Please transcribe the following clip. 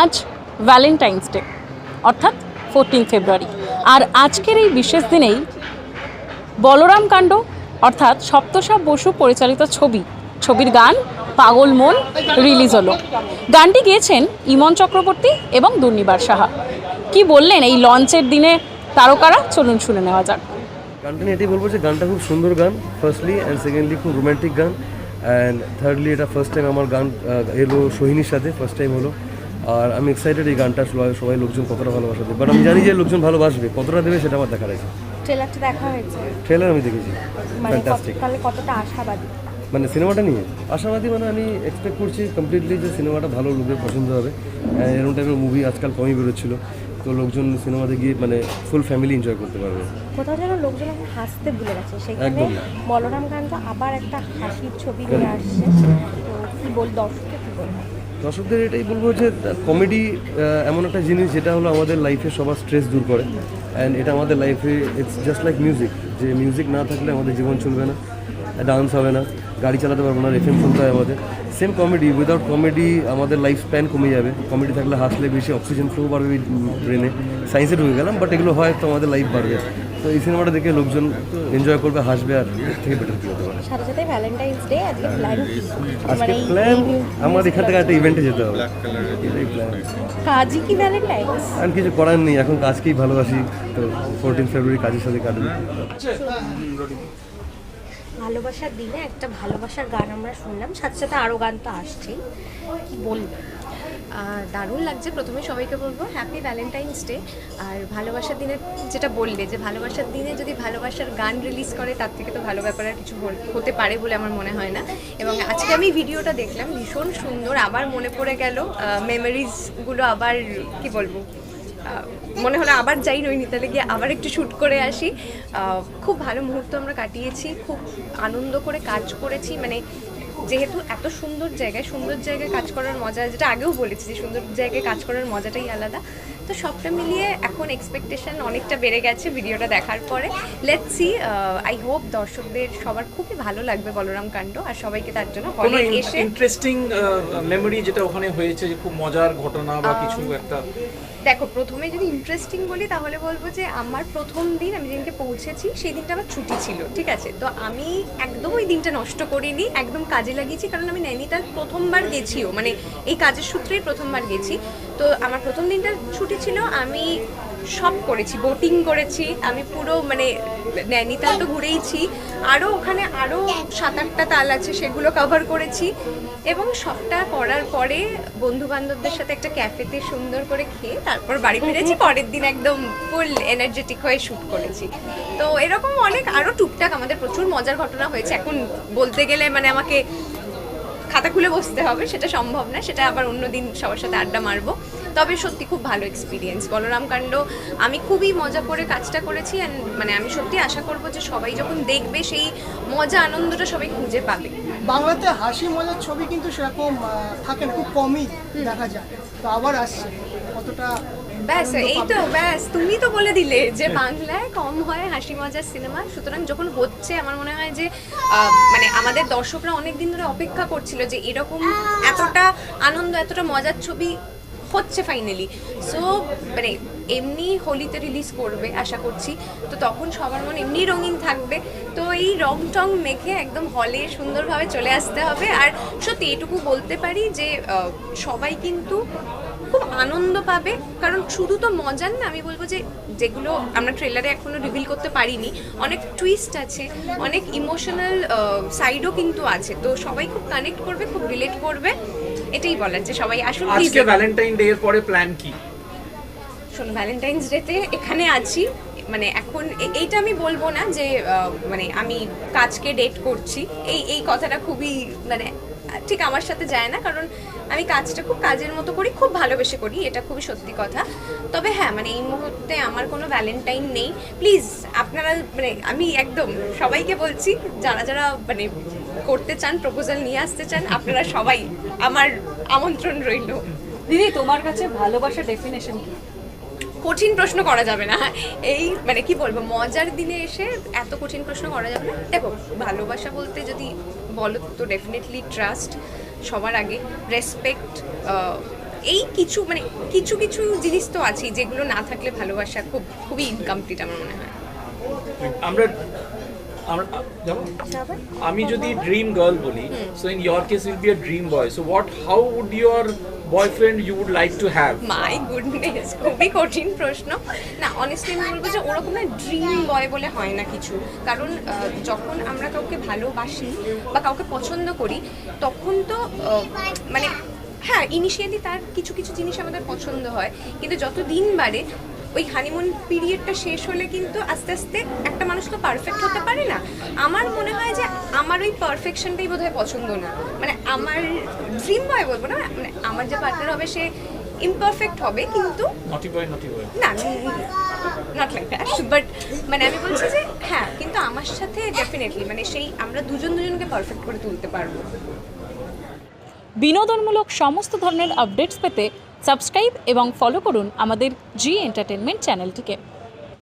আজ Valentine's day অর্থাৎ fourteen February আর আজকের এই বিশেষ দিনেই বলরাম কাণ্ড, অর্থাৎ সপ্তসাপ বসু পরিচালিত ছবি, ছবির গান পাগল মন রিলিজ হলো। গানটি গেয়েছেন ইমন চক্রবর্তী এবং দুর্নিবার সাহা। কি বললেন এই লঞ্চের দিনে তারকারা? চলুন শুনে নেওয়া যাক। গানটা নিয়ে এটাই বলব যে গানটা খুব সুন্দর গান ফার্স্টলি অ্যান্ড সেকেন্ডলি খুব রোমান্টিক গান অ্যান্ড থার্ডলি এটা ফার্স্ট টাইম আমার গান এলো সোহিনীর সাথে ফার্স্ট টাইম হলো। আর আমি এক্সাইটেড এই গানটা সবাই সবাই লোকজন কতটা ভালোবাসা দেবে। বাট আমি জানি যে লোকজন ভালোবাসবে কতটা দেবে সেটা আমার দেখার আছে। ট্রেলারটা দেখা হয়েছে। ট্রেলার আমি দেখেছি। মানে ফ্যান্টাস্টিক তাহলে কতটা আশাবাদী? মানে সিনেমাটা নিয়ে আশাবাদী মানে আমি এক্সপেক্ট করছি কমপ্লিটলি যে সিনেমাটা ভালো লোকের পছন্দ হবে। And এরকম টাইপের মুভি আজকাল কমই বেরোচ্ছিল। তো লোকজন সিনেমাতে গিয়ে মানে ফুল ফ্যামিলি এনজয় করতে পারবে। কোথাও যেন লোকজন এখন হাসতে ভুলে গেছে। সেখানে বলরাম গান তো আবার একটা হাসির ছবি নিয়ে আসছে। তো কি বল দর্শককে কি বলব দর্শকদের এটাই বলব যে কমেডি এমন একটা জিনিস যেটা হলো আমাদের লাইফে সবার স্ট্রেস দূর করে। অ্যান্ড এটা আমাদের লাইফে ইটস জাস্ট লাইক মিউজিক যে মিউজিক না থাকলে আমাদের জীবন চলবে না ডান্স হবে না। গাড়ি চালাতে পারব না এফএম শুনতে হয় আমাদের। সেম কমেডি উইদাউট কমেডি আমাদের লাইফ স্প্যান কমে যাবে। কমেডি থাকলে হাসলে বেশি অক্সিজেন ফ্লো বাড়বে ব্রেনে সায়েন্সে ঢুকে গেলাম বাট এগুলো হয় তো আমাদের লাইফ বাড়বে। তো এই সিনেমাটা দেখে লোকজন এনজয় করবে হাসবে আর থেকে বেটার কী হতে পারে। সাথে সাথে ভ্যালেন্টাইন্স ডে আজকে প্ল্যান আজকে মানে প্ল্যান আমার এখান থেকে একটা ইভেন্টে যেতে হবে। এটাই প্ল্যান কাজই কি ভ্যালেন্টাইন্স আর কিছু করার নেই এখন কাজকেই ভালোবাসি। তো ফোরটিন ফেব্রুয়ারি কাজের সাথে কাটবে। ভালোবাসার দিনে একটা ভালোবাসার গান আমরা শুনলাম, সাথে সাথে আরও গান তো আসছেই। কি বলব দারুণ লাগছে, প্রথমে সবাইকে বলব হ্যাপি ভ্যালেন্টাইন্স ডে আর ভালোবাসার দিনে যেটা বললে, যে ভালোবাসার দিনে যদি ভালোবাসার গান রিলিজ করে, তার থেকে তো ভালো ব্যাপার আর কিছু হতে পারে বলে আমার মনে হয় না। এবং আজকে আমি ভিডিওটা দেখলাম, ভীষণ সুন্দর, আবার মনে পড়ে গেল মেমোরিজগুলো আবার, কি বলব মনে হলো আবার যাই নৈনিতালে গিয়ে আবার একটু শ্যুট করে আসি। খুব ভালো মুহূর্ত আমরা কাটিয়েছি খুব আনন্দ করে কাজ করেছি। মানে যেহেতু এত সুন্দর জায়গায় সুন্দর জায়গায় কাজ করার মজা যেটা আগেও বলেছি যে সুন্দর জায়গায় কাজ করার মজাটাই আলাদা। তো সবটা মিলিয়ে এখন এক্সপেকটেশন অনেকটা বেড়ে গেছে ভিডিওটা দেখার পরে। লেটস সি আই হোপ দর্শকদের সবার খুবই ভালো লাগবে বলরাম কাণ্ড আর সবাইকে তার জন্য হলে এসে ইন্টারেস্টিং মেমোরি যেটা ওখানে হয়েছে যে খুব মজার ঘটনা বা কিছু একটা? দেখো, প্রথমে যদি ইন্টারেস্টিং বলি, তাহলে বলব যে আমার প্রথম দিন আমি যেদিনকে পৌঁছেছি, সেই দিনটা আমার ছুটি ছিল, ঠিক আছে? তো আমি একদম ওই দিনটা নষ্ট করিনি, একদম কাজে লাগিয়েছি, কারণ আমি নৈনিতাল প্রথমবার গেছিও মানে এই কাজের সূত্রেই প্রথমবার গেছি। তো আমার প্রথম দিনটা ছুটি ছিল, আমি সব করেছি বোটিং করেছি আমি পুরো মানে নৈনিতাল তো ঘুরেইছি আরও ওখানে আরও সাত আটটা তাল আছে সেগুলো কভার করেছি এবং সবটা করার পরে বন্ধু বান্ধবদের সাথে একটা ক্যাফেতে সুন্দর করে খেয়ে তারপর বাড়ি ফিরেছি পরের দিন একদম ফুল এনার্জেটিক হয়ে শ্যুট করেছি। তো এরকম অনেক আরও টুকটাক আমাদের প্রচুর মজার ঘটনা হয়েছে এখন বলতে গেলে মানে আমাকে খাতা খুলে বসতে হবে সেটা সম্ভব না সেটা আবার অন্যদিন সবার সাথে আড্ডা মারবো। তবে সত্যি খুব ভালো এক্সপিরিয়েন্স বলরাম কাণ্ড আমি খুবই মজা করে কাজটা করেছি অ্যান্ড মানে আমি সত্যি আশা করব যে সবাই যখন দেখবে সেই মজা আনন্দটা সবাই খুঁজে পাবে। বাংলাতে হাসি মজার ছবি কিন্তু সেরকম থাকে না খুব কমই দেখা যায়। তো আবার আসছে কতটা ব্যাস এই তো ব্যাস তুমি তো বলে দিলে যে বাংলায় কম হয় হাসি মজার সিনেমা। সুতরাং যখন হচ্ছে আমার মনে হয় যে মানে আমাদের দর্শকরা অনেক দিন ধরে অপেক্ষা করছিল যে এরকম এতটা আনন্দ এতটা মজার ছবি হচ্ছে ফাইনালি সো মানে এমনি হোলিতে রিলিজ করবে, আশা করছি। তো তখন সবার মন এমনি রঙিন থাকবে। তো এই রং টং মেখে একদম হলে সুন্দরভাবে চলে আসতে হবে। আর সত্যি এটুকু বলতে পারি যে সবাই কিন্তু খুব আনন্দ পাবে। কারণ শুধু তো মজার না, আমি বলব যে যেগুলো আমরা ট্রেলারে এখনও রিভিল করতে পারিনি, অনেক টুইস্ট আছে, অনেক ইমোশনাল সাইডও কিন্তু আছে। তো সবাই খুব কানেক্ট করবে, খুব রিলেট করবে। এটাই বলার যে সবাই আসুন আজকে ভ্যালেন্টাইন ডে এর পরে প্ল্যান কি? শোনো ভ্যালেন্টাইন্স ডেতে এখানে আছি মানে এখন এইটা আমি বলব না যে মানে আমি কাজকে ডেট করছি। এই এই কথাটা খুবই মানে ঠিক আমার সাথে যায় না, কারণ আমি কাজটা খুব কাজের মতো করি, খুব ভালোবেসে করি, এটা খুবই সত্যি কথা। তবে হ্যাঁ মানে এই মুহূর্তে আমার কোনো ভ্যালেন্টাইন নেই। প্লিজ আপনারা মানে আমি একদম সবাইকে বলছি, যারা যারা মানে করতে চান প্রপোজাল নিয়ে আসতে চান, আপনারা সবাই আমার আমন্ত্রণ রইল। দিদি, তোমার কাছে ভালোবাসার ডেফিনেশন কি? কঠিন প্রশ্ন করা যাবে না। এই মানে কি বলব মজার দিনে এসে এত কঠিন প্রশ্ন করা যাবে না। দেখো ভালোবাসা বলতে যদি বলো তো ডেফিনেটলি ট্রাস্ট সবার আগে রেসপেক্ট এই কিছু মানে কিছু কিছু জিনিস তো আছেই যেগুলো না থাকলে ভালোবাসা খুব খুবই ইনকমপ্লিট আমার মনে হয়। আমরা আমরা আমি যদি ড্রিম গার্ল বলি so in your case will be a dream boy so what how would your boyfriend you would like to have my goodness খুবই কঠিন প্রশ্ন। না অনেস্টলি আমি বলব যে ওরকম না ড্রিম বয় বলে হয় না কিছু। কারণ যখন আমরা কাউকে ভালোবাসি বা কাউকে পছন্দ করি, তখন তো মানে হ্যাঁ ইনিশিয়ালি তার কিছু কিছু জিনিস আমাদের পছন্দ হয়, কিন্তু যত দিন বাড়ে ওই হানিমুন পিরিয়ডটা শেষ হলে কিন্তু আস্তে আস্তে একটা মানুষ তো পারফেক্ট হতে পারে না। আমার মনে হয় যে আমার ওই পারফেকশনটাই বোধহয় পছন্দ না। মানে আমার ড্রিম বয় বলব না মানে আমার যে পার্টনার হবে সে ইমপারফেক্ট হবে কিন্তু না নট লাইক দ্যাট বাট মানে আমি বলছি যে হ্যাঁ কিন্তু আমার সাথে ডেফিনেটলি মানে সেই আমরা দুজন দুজনকে পারফেক্ট করে তুলতে পারব। বিনোদনমূলক সমস্ত ধরনের আপডেটস পেতে সাবস্ক্রাইব এবং ফলো করুন আমাদের জি এন্টারটেনমেন্ট চ্যানেলটিকে